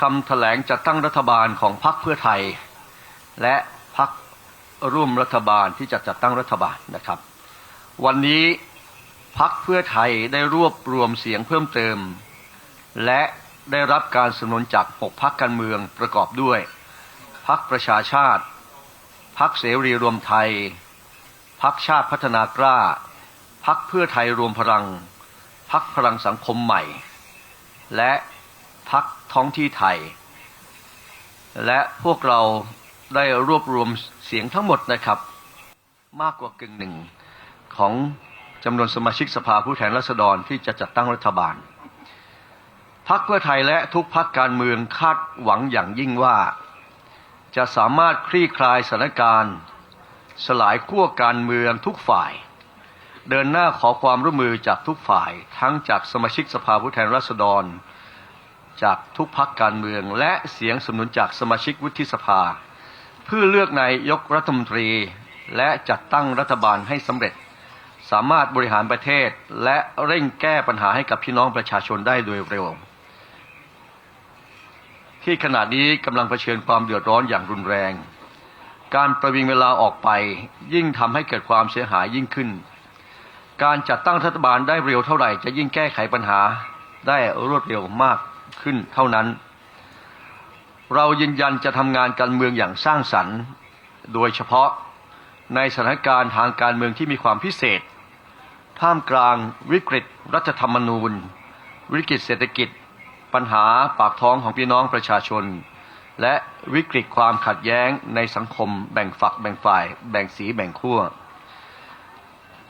คำแถลงจัดตั้งรัฐบาลของพรรคเพื่อไทย และพรรคร่วมรัฐบาลที่จะจัดตั้งรัฐบาลนะครับ วันนี้พรรคเพื่อไทยได้รวบรวมเสียงเพิ่มเติม และได้รับการสนับสนุนจากหกพรรคการเมืองประกอบด้วยพรรคประชาชาติพรรคเสรีรวมไทยพรรคชาติพัฒนากล้าพรรคเพื่อไทยรวมพลังพรรคพลังสังคมใหม่ และ พรรคท้องที่ไทย และพวกเราได้รวบรวมเสียงทั้งหมดนะครับ มากกว่ากึ่งหนึ่งของจำนวนสมาชิกสภาผู้แทนราษฎรที่จะจัดตั้งรัฐบาลพรรคเพื่อไทยและทุกพรรคการเมืองคาดหวังอย่างยิ่งว่า จะสามารถคลี่คลายสถานการณ์ สลายขั้วการเมืองทุกฝ่าย เดินหน้าขอความร่วมมือจากทุกฝ่าย ทั้งจากสมาชิกสภาผู้แทนราษฎร จากทุกพรรคการเมือง และเสียงสนับสนุนจากสมาชิกวุฒิสภา เพื่อเลือกนายกรัฐมนตรี และจัดตั้งรัฐบาลให้สำเร็จ สามารถบริหารประเทศ และเร่งแก้ปัญหาให้กับพี่น้องประชาชนได้โดยเร็ว ที่ขณะนี้กำลังเผชิญความเดือดร้อนอย่างรุนแรง การประวิงเวลาออกไป ยิ่งทำให้เกิดความเสียหายยิ่งขึ้น การจัดตั้งรัฐบาลได้เร็วเท่าไหร่จะยิ่งแก้ไขปัญหาได้รวดเร็วมาก ขึ้นเท่านั้น เรายืนยันจะทำงานการเมืองอย่างสร้างสรรค์ โดยเฉพาะในสถานการณ์ทางการเมืองที่มีความพิเศษ ท่ามกลางวิกฤตรัฐธรรมนูญ วิกฤตเศรษฐกิจ ปัญหาปากท้องของพี่น้องประชาชน และวิกฤตความขัดแย้งในสังคม แบ่งฝักแบ่งฝ่าย แบ่งสีแบ่งขั้ว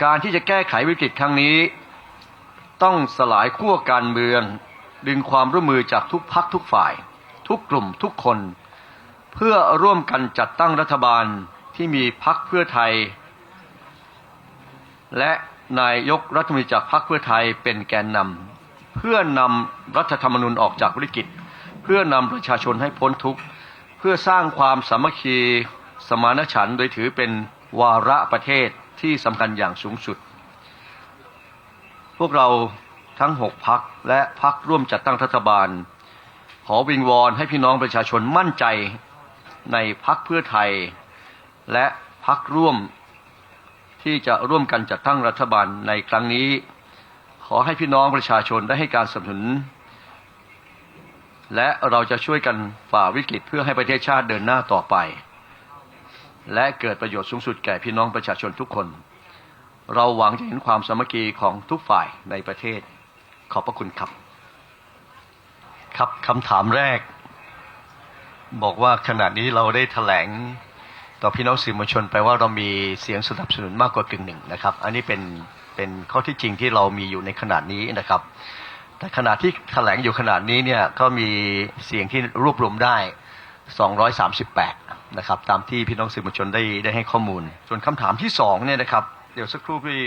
การที่จะแก้ไขวิกฤตครั้งนี้ ต้องสลายขั้วการเมือง ดึงความร่วมมือจากทุกพักทุกฝ่าย ทุกกลุ่มทุกคน เพื่อร่วมกันจัดตั้งรัฐบาลที่มีพักเพื่อไทย และนายกรัฐมนตรีจากพรรคเพื่อไทยเป็นแกนนำเพื่อนำรัฐธรรมนูญออกจากวิกฤต เพื่อนำประชาชนให้พ้นทุกข์ เพื่อสร้างความสามัคคีสมานฉันท์โดยถือเป็นวาระประเทศที่สำคัญอย่างสูงสุด พวกเรา ทั้งหกพักและพักร่วมจัดตั้งรัฐบาล ขอวิงวอนให้พี่น้องประชาชนมั่นใจในพักเพื่อไทย และพักร่วมที่จะร่วมกันจัดตั้งรัฐบาลในครั้งนี้ ขอให้พี่น้องประชาชนได้ให้การสนับสนุน และเราจะช่วยกันฝ่าวิกฤตเพื่อให้ประเทศชาติเดินหน้าต่อไป และเกิดประโยชน์สูงสุดแก่พี่น้องประชาชนทุกคน เราหวังจะเห็นความสามัคคีของทุกฝ่ายในประเทศ ขอบพระคุณครับ ครับคำถามแรก บอกว่าขณะนี้เราได้แถลงต่อพี่น้องสื่อมวลชนไปว่าเรามีเสียงสนับสนุนมากกว่ากึ่งหนึ่งนะครับ อันนี้เป็นเป็นข้อที่จริงที่เรามีอยู่ในขนาดนี้นะครับ แต่ขณะที่แถลงอยู่ขนาดนี้เนี่ยก็มีเสียงที่รวบรวมได้ 238 นะครับ ตามที่พี่น้องสื่อมวลชนได้ได้ให้ข้อมูล ส่วนคำถามที่สองเนี่ยนะครับ เดี๋ยวสักครู่พี่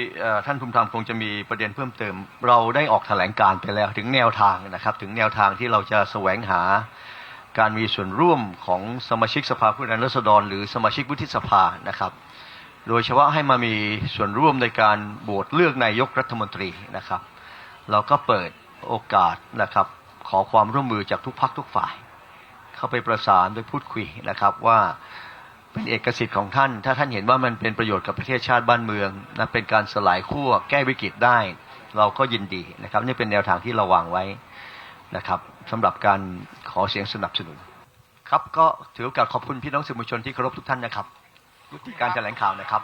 ท่านภูมิธรรมคงจะมีประเด็นเพิ่มเติม เราได้ออกแถลงการไปแล้วถึงแนวทางนะครับ ถึงแนวทางที่เราจะแสวงหาการมีส่วนร่วมของสมาชิกสภาผู้แทนราษฎร หรือสมาชิกวุฒิสภานะครับ โดยเฉพาะให้มามีส่วนร่วมในการโหวตเลือกนายกรัฐมนตรีนะครับ เราก็เปิดโอกาสนะครับ ขอความร่วมมือจากทุกพักทุกฝ่าย เข้าไปประสานโดยพูดคุยนะครับว่า เป็นเอกสิทธิ์ของท่าน ถ้าท่านเห็นว่ามันเป็นประโยชน์กับประเทศชาติบ้านเมืองนะเป็นการสลายขั้วแก้วิกฤตได้ เราก็ยินดีนะครับ นี่เป็นแนวทางที่เราวางไว้นะครับสำหรับการขอเสียงสนับสนุน ครับก็ถือโอกาสขอบคุณพี่น้องสื่อมวลชนที่เคารพทุกท่านนะครับยุติการแถลงข่าวนะครับ